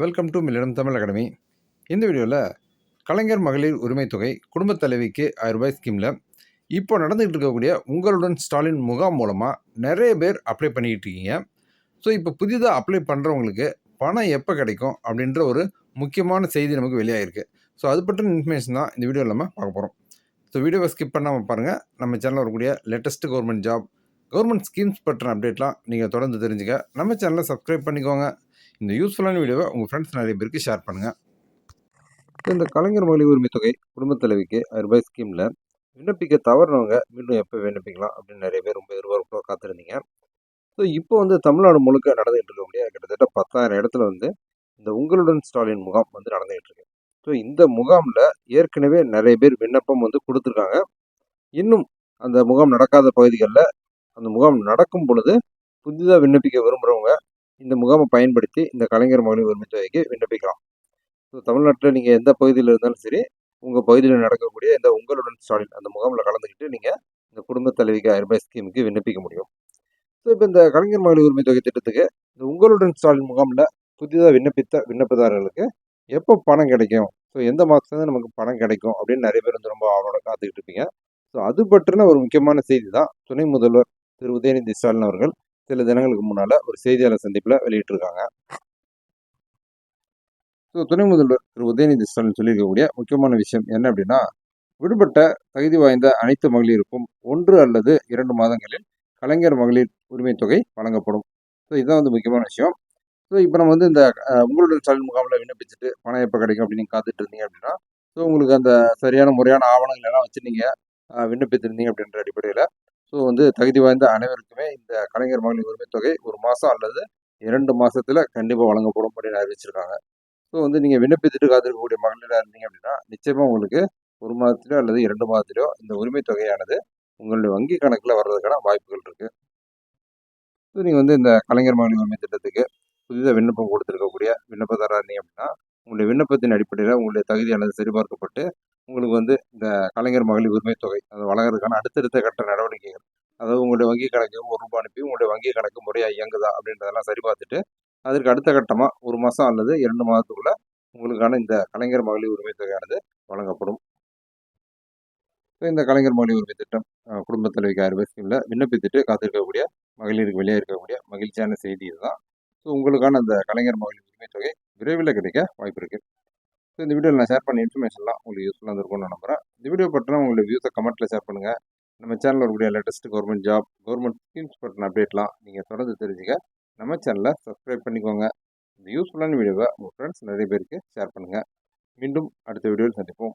Welcome to மில்லிடம் Tamil academy இந்த வீடியோவில் கலைஞர் மகளிர் உரிமை தொகை குடும்பத் தலைவிக்கு ஆயிரம் ரூபாய் ஸ்கீமில் இப்போ நடந்துகிட்டு இருக்கக்கூடிய உங்களுடன் ஸ்டாலின் முகாம் மூலமாக நிறைய பேர் அப்ளை பண்ணிக்கிட்டு இருக்கீங்க. ஸோ இப்போ புதிதாக அப்ளை பண்ணுறவங்களுக்கு பணம் எப்போ கிடைக்கும் அப்படின்ற ஒரு முக்கியமான செய்தி நமக்கு வெளியாகிருக்கு ஸோ அது பற்றின இன்ஃபர்மேஷன் தான் இந்த வீடியோவில் நம்ம பார்க்க போகிறோம் ஸோ வீடியோவை ஸ்கிப் பண்ணாமல் பாருங்கள் நம்ம சேனலில் வரக்கூடிய latest government job government schemes பற்றின அப்டேட்லாம் நீங்கள் தொடர்ந்து தெரிஞ்சுக்க. நம்ம சேனலை சப்ஸ்கிரைப் பண்ணிக்கோங்க. இந்த யூஸ்ஃபுல்லான வீடியோவை உங்கள் ஃப்ரெண்ட்ஸ் நிறைய பேருக்கு ஷேர் பண்ணுங்கள் இந்த கலைஞர் மகளிர் உரிமை தொகை குடும்பத் தலைவிக்கு ரூபாய் ஸ்கீமில் விண்ணப்பிக்க தவறுனவங்க மீண்டும் எப்போ விண்ணப்பிக்கலாம் அப்படின்னு நிறைய பேர் ரொம்ப எதிர்பார்ப்பாக காத்திருந்தீங்க. ஸோ இப்போ வந்து தமிழ்நாடு முழுக்க நடந்துகிட்டு இருக்கக்கூடிய கிட்டத்தட்ட பத்தாயிரம் இடத்துல வந்து இந்த உங்களுடன் ஸ்டாலின் முகாம் வந்து நடந்துகிட்டு இருக்கு. ஸோ இந்த முகாமில் ஏற்கனவே நிறைய பேர் விண்ணப்பம் வந்து கொடுத்துருக்காங்க. இன்னும் அந்த முகாம் நடக்காத பகுதிகளில் அந்த முகாம் நடக்கும் பொழுது புதிதாக விண்ணப்பிக்க விரும்புகிறவங்க இந்த முகாமை பயன்படுத்தி இந்த கலைஞர் மகளிர் உரிமை தொகைக்கு விண்ணப்பிக்கலாம். ஸோ தமிழ்நாட்டில் நீங்கள் எந்த பகுதியில் இருந்தாலும் சரி உங்கள் பகுதியில் நடக்கக்கூடிய இந்த உங்களுடன் ஸ்டாலின் அந்த முகாமில் கலந்துக்கிட்டு நீங்கள் இந்த குடும்ப தலைவிக்கு ஆயிரம் ரூபாய் ஸ்கீமுக்கு விண்ணப்பிக்க முடியும். ஸோ இப்போ இந்த கலைஞர் மகளிர் உரிமை தொகை திட்டத்துக்கு இந்த உங்களுடன் ஸ்டாலின் முகாமில் புதிதாக விண்ணப்பித்த விண்ணப்பதாரர்களுக்கு எப்போ பணம் கிடைக்கும்? ஸோ எந்த மாதத்துலேருந்து நமக்கு பணம் கிடைக்கும்? அப்படின்னு நிறைய பேர் வந்து ரொம்ப அவரோட காத்துக்கிட்டு இருப்பீங்க. ஸோ அது பற்றின ஒரு முக்கியமான செய்தி தான் துணை முதல்வர் திரு உதயநிதி ஸ்டாலின் அவர்கள் சில தினங்களுக்கு முன்னால் ஒரு செய்தியாளர் சந்திப்பில் வெளியிட்டிருக்காங்க. ஸோ துணை முதல்வர் திரு. உதயநிதி ஸ்டாலின் சொல்லியிருக்கக்கூடிய முக்கியமான விஷயம் என்ன அப்படின்னா விடுபட்ட தகுதி வாய்ந்த அனைத்து மகளிருக்கும் ஒன்று அல்லது இரண்டு மாதங்களில் கலைஞர் மகளிர் உரிமை தொகை வழங்கப்படும். ஸோ இதுதான் வந்து முக்கியமான விஷயம். ஸோ இப்போ நம்ம வந்து இந்த உங்களுடைய ஸ்டாலின் முகாமில் விண்ணப்பிச்சுட்டு பணம் எப்போ கிடைக்கும் அப்படின்னு காத்துட்டு இருந்தீங்க அப்படின்னா ஸோ உங்களுக்கு அந்த சரியான முறையான ஆவணங்கள் எல்லாம் வச்சு நீங்கள் விண்ணப்பித்திருந்தீங்க அப்படின்ற அடிப்படையில் ஸோ வந்து தகுதி வாய்ந்த அனைவருக்குமே இந்த கலைஞர் மகளிர் உரிமை தொகை ஒரு மாதம் அல்லது இரண்டு மாதத்தில் கண்டிப்பாக வழங்கப்படும் அப்படின்னு அறிவிச்சிருக்காங்க. ஸோ வந்து நீங்கள் விண்ணப்பித்துட்டு காத்திருக்கக்கூடிய மகளிராக இருந்தீங்க அப்படின்னா நிச்சயமாக உங்களுக்கு ஒரு மாதத்திலோ அல்லது இரண்டு மாதத்திலோ இந்த உரிமை தொகையானது உங்களுடைய வங்கி கணக்கில் வர்றதுக்கான வாய்ப்புகள் இருக்குது ஸோ நீங்கள் வந்து இந்த கலைஞர் மகளிர் உரிமை திட்டத்துக்கு புதிதாக விண்ணப்பம் கொடுத்துருக்கக்கூடிய விண்ணப்பதாராக இருந்தீங்க அப்படின்னா உங்களுடைய விண்ணப்பத்தின் அடிப்படையில் உங்களுடைய தகுதியானது சரிபார்க்கப்பட்டு உங்களுக்கு வந்து இந்த கலைஞர் மகளிர் உரிமை தொகை அது வழங்குறதுக்கான அடுத்தடுத்த கட்ட நடவடிக்கைகள். அதாவது உங்களுடைய வங்கி கணக்கு ஒரு ரூபாய் அனுப்பி உங்களுடைய வங்கி கணக்கு முறையாக இயங்குதா அப்படின்றதெல்லாம் சரி பார்த்துட்டு அதற்கு அடுத்த கட்டமாக ஒரு மாதம் அல்லது இரண்டு மாதத்துக்குள்ள உங்களுக்கான இந்த கலைஞர் மகளிர் உரிமை தொகையானது வழங்கப்படும். இந்த கலைஞர் மகளிர் உரிமை திட்டம் அஹ், குடும்பத் தலைவிக்கு ஆயிரம் ரூபாய் ஸ்கீமில் விண்ணப்பித்துட்டு காத்திருக்கக்கூடிய மகளிருக்கு வெளியே இருக்கக்கூடிய மகிழ்ச்சியான செய்தி இதுதான். ஸோ உங்களுக்கான அந்த கலைஞர் மகளிர் உரிமை தொகை விரைவில் கிடைக்க வாய்ப்பு இருக்குது ஸோ இந்த வீடியோவில் நான் ஷேர் பண்ண இன்ஃபர்மேஷன்லாம் உங்களுக்கு யூஸ்ஃபுல்லாக இருக்கும்னு நம்புகிறேன் இந்த வீடியோ பற்றினா உங்களுடைய வியூஸை கமெண்ட்டில் ஷேர் பண்ணுங்கள் நம்ம சேனலில் வரக்கூடிய latest government job government schemes பற்றின அப்டேட்லாம் நீங்கள் தொடர்ந்து தெரிஞ்சுக்க நம்ம சேனலை சப்ஸ்கிரைப் பண்ணிக்கோங்க. இந்த யூஸ்ஃபுல்லான வீடியோவை உங்கள் ஃப்ரெண்ட்ஸ் நிறைய பேருக்கு ஷேர் பண்ணுங்கள் மீண்டும் அடுத்த வீடியோவில் சந்திப்போம்.